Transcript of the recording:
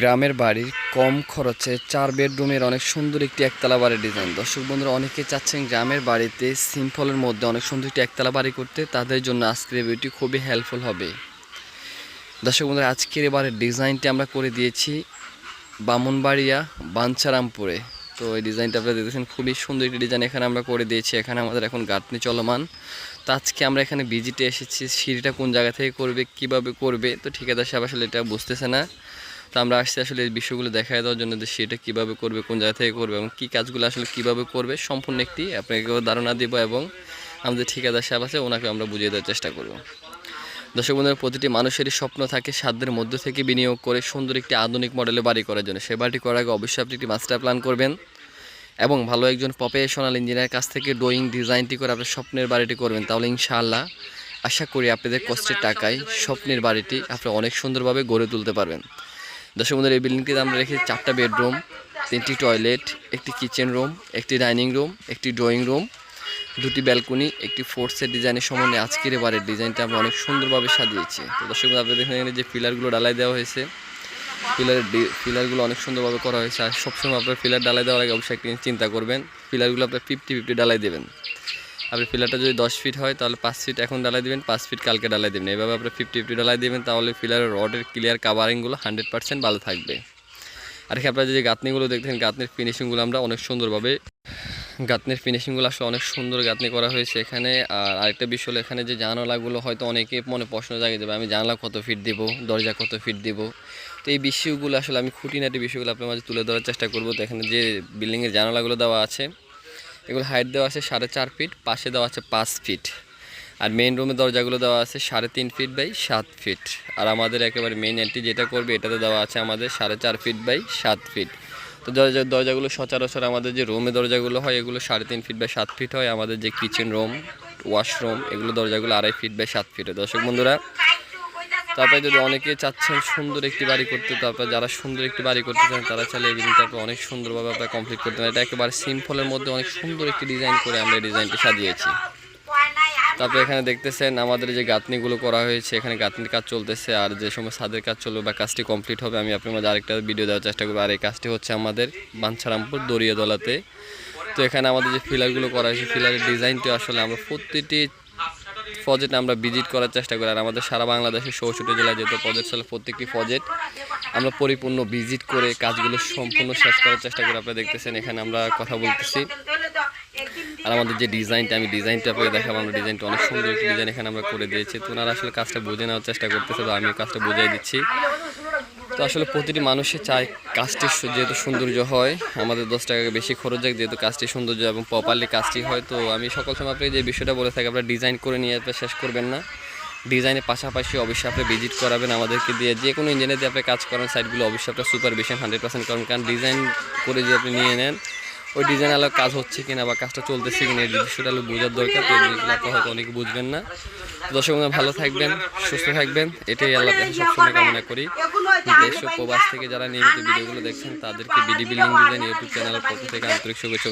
গ্রামের বাড়ির কম খরচে চার বেডরুমের অনেক সুন্দর একটি একতলা বাড়ির ডিজাইন। দর্শক বন্ধুরা, অনেকে চাচ্ছেন গ্রামের বাড়িতে সিম্পলের মধ্যে অনেক সুন্দর একটি একতলা বাড়ি করতে, তাদের জন্য আজকের ভিডিওটি খুবই হেল্পফুল হবে। দর্শক বন্ধুরা, আজকের এবারের ডিজাইনটি আমরা করে দিয়েছি বামনবাড়িয়া, বাঞ্ছারামপুরে। তো এই ডিজাইনটা আপনারা দেখতেছেন, খুবই সুন্দর একটি ডিজাইন এখানে আমরা করে দিয়েছি, এখানে আমাদের এখন গাঁথনি চলমান। তো আজকে আমরা এখানে ভিজিটে এসেছি, সিঁড়িটা কোন জায়গা থেকে করবে, কীভাবে করবে, তো ঠিকাদার সাহেব আসলে এটা বুঝতেছে না। তো আমরা আসছি আসলে এই বিষয়গুলো দেখায় দেওয়ার জন্য যে সেটা কীভাবে করবে, কোন জায়গা থেকে করবে এবং কী কাজগুলো আসলে কীভাবে করবে সম্পূর্ণ একটি আপনাকে ধারণা দিব এবং আমাদের ঠিকাদার সাহেব আছে ওনাকে আমরা বুঝিয়ে দেওয়ার চেষ্টা করব। দর্শক বন্ধুরা, প্রতিটি মানুষেরই স্বপ্ন থাকে সাধ্যের মধ্য থেকে বিনিয়োগ করে সুন্দর একটি আধুনিক মডেলে বাড়ি করার জন্য। সে বাড়িটি করার আগে অবশ্যই আপনি একটি মাস্টার প্ল্যান করবেন এবং ভালো একজন প্রফেশনাল ইঞ্জিনিয়ার কাছ থেকে ড্রয়িং ডিজাইনটি করে আপনার স্বপ্নের বাড়িটি করবেন, তাহলে ইনশাআল্লাহ আশা করি আপনাদের কষ্টের টাকায় স্বপ্নের বাড়িটি আপনি অনেক সুন্দরভাবে গড়ে তুলতে পারবেন। দর্শক বন্ধুরা এই বিল্ডিংটিতে আমরা রেখেছি চারটা বেডরুম, তিনটি টয়লেট, একটি কিচেন রুম, একটি ডাইনিং রুম, একটি ড্রয়িং রুম, দুটি ব্যালকনি, একটি ফোর্সের ডিজাইনের সমন্বয়ে আজকের এবারের ডিজাইনটা আমরা অনেক সুন্দরভাবে সাজিয়েছি। তো দর্শক আপনাদের এখানে যে পিলারগুলো ডালাই দেওয়া হয়েছে। পিলারের পিলারগুলো অনেক সুন্দরভাবে করা হয়েছে। আর সবসময় আপনার পিলার ডালাই দেওয়ার আগে অবশ্যই একটি চিন্তা করবেন। পিলারগুলো আপনার ফিফটি ফিফটি ডালাই দেবেন। আপনি পিলারটা যদি দশ ফিট হয়, তাহলে পাঁচ ফিট এখন ডালাই দেবেন, পাঁচ ফিট কালকে ডালাই দেবেন। এভাবে আপনি ফিফটি ফিফটি ডালাই দেবেন, তাহলে পিলারের রডের ক্লিয়ার কাভারিংগুলো হান্ড্রেড পার্সেন্ট ভালো থাকবে। আর এখানে আপনারা যে গাঁথনিগুলো দেখতেন গাঁথনির ফিনিশিংগুলো আমরা অনেক সুন্দরভাবে গাঁতনির ফিনিশিংগুলো আসলে অনেক সুন্দর গাঁতনি করা হয়েছে এখানে। আর আরেকটা বিষয় হলো এখানে যে জানালাগুলো হয়তো অনেকে মনে প্রশ্ন জাগে যাবে আমি জানলা কত ফিট দিব? দরজা কত ফিট দিব? তো এই বিষয়গুলো আসলে আমি খুঁটিনাটি বিষয়গুলো আপনার মাঝে তুলে ধরার চেষ্টা করব। তো এখানে যে বিল্ডিংয়ের জানালাগুলো দেওয়া আছে এগুলো হাইট দেওয়া আছে সাড়ে চার ফিট পাশে দেওয়া আছে পাঁচ ফিট আর মেইন রুমের দরজাগুলো দেওয়া আছে সাড়ে তিন ফিট বাই সাত ফিট আর আমাদের একেবারে মেইন এন্ট্রি যেটা করবে, এটাতে দেওয়া আছে আমাদের সাড়ে চার ফিট বাই সাত ফিট তো দরজা, দরজাগুলো সচরাচর আমাদের যে রুমে দরজাগুলো হয়, এগুলো সাড়ে তিন ফিট বাই সাত ফিট হয়। আমাদের যে কিচেন রুম ওয়াশরুম এগুলো দরজাগুলো আড়াই ফিট বাই সাত ফিট হয়। দর্শক বন্ধুরা তারপরে যদি অনেকে চাচ্ছেন সুন্দর একটি বাড়ি করতে তারপর যারা সুন্দর একটি বাড়ি করতে চান, তারা চাইলে এই বিল্ডিংটা অনেক সুন্দরভাবে আপনারা কমপ্লিট করতে পারেন। এটা একেবারে সিম্পলের মধ্যে অনেক সুন্দর একটি ডিজাইন করে আমরা এই ডিজাইনটি সাজিয়েছি। তারপরে এখানে দেখতেছেন আমাদের যে গাঁথনিগুলো করা হয়েছে, এখানে গাঁথনির কাজ চলতেছে আর যে সময় ছাদের কাজ চলবে বা কাজটি কমপ্লিট হবে, আমি আপনার মাঝে আরেকটা ভিডিও দেওয়ার চেষ্টা করব। আর এই কাজটি হচ্ছে আমাদের বাঞ্ছারামপুর দরিয়াদলাতে তো এখানে আমাদের যে ফিলারগুলো করা হয়েছে ফিলারের ডিজাইনটি আসলে আমরা প্রতিটি প্রজেক্ট আমরা ভিজিট করার চেষ্টা করি, আর আমাদের সারা বাংলাদেশের চৌষট্টি জেলায় যেহেতু প্রজেক্ট চলে, প্রত্যেকটি প্রজেক্ট আমরা পরিপূর্ণ ভিজিট করে কাজগুলো সম্পূর্ণ শেষ করার চেষ্টা করি। আপনারা দেখতেছেন এখানে আমরা কথা বলতেছি। আর আমাদের যে ডিজাইনটা আমি ডিজাইনটা আপনাকে দেখাবো, আমরা ডিজাইনটা অনেক সুন্দর একটি ডিজাইন এখানে আমরা করে দিয়েছি। তো আসলে কাজটা বুঝে নেওয়ার চেষ্টা করতেছে, তো আমি কাজটা বুঝিয়ে দিচ্ছি। তো আসলে প্রতিটি মানুষে চায় কাজটি যেহেতু সৌন্দর্য হয়, আমাদের দশ টাকা বেশি খরচ যায় যেহেতু কাজটি সৌন্দর্য এবং প্রপারলি কাজটি হয়, তো আমি সকল সময় আপনি যে বিষয়টা বলে থাকি, আপনারা ডিজাইন করে নিয়ে আসবে শেষ করবেন না। ডিজাইনের পাশাপাশি অবশ্যই আপনি ভিজিট করাবেন আমাদেরকে দিয়ে। যে কোনো ইঞ্জিনিয়ার দিয়ে আপনি কাজ করেন সাইটগুলো অবশ্যই আপনার সুপারভিশন হান্ড্রেড পার্সেন্ট করেন, কারণ ডিজাইন করে যদি আপনি নিয়ে নেন ওই ডিজাইন আলো কাজ হচ্ছে কিনা বা কাজটা চলতেছে কিনা, এই বিষয়টা আলো বোঝার দরকার, তো জিনিসগুলো হয়তো অনেকে বুঝবেন না। দর্শক ভালো থাকবেন, সুস্থ থাকবেন, এটাই আল্লাহ কাছে সবসময় কামনা করি। দেশ ও প্রবাস থেকে যারা নিয়মিত ভিডিওগুলো দেখছেন, তাদেরকে বিডি বিল্ডিং ডিজাইন ইউটিউব চ্যানেলের পক্ষ থেকে আন্তরিক শুভেচ্ছা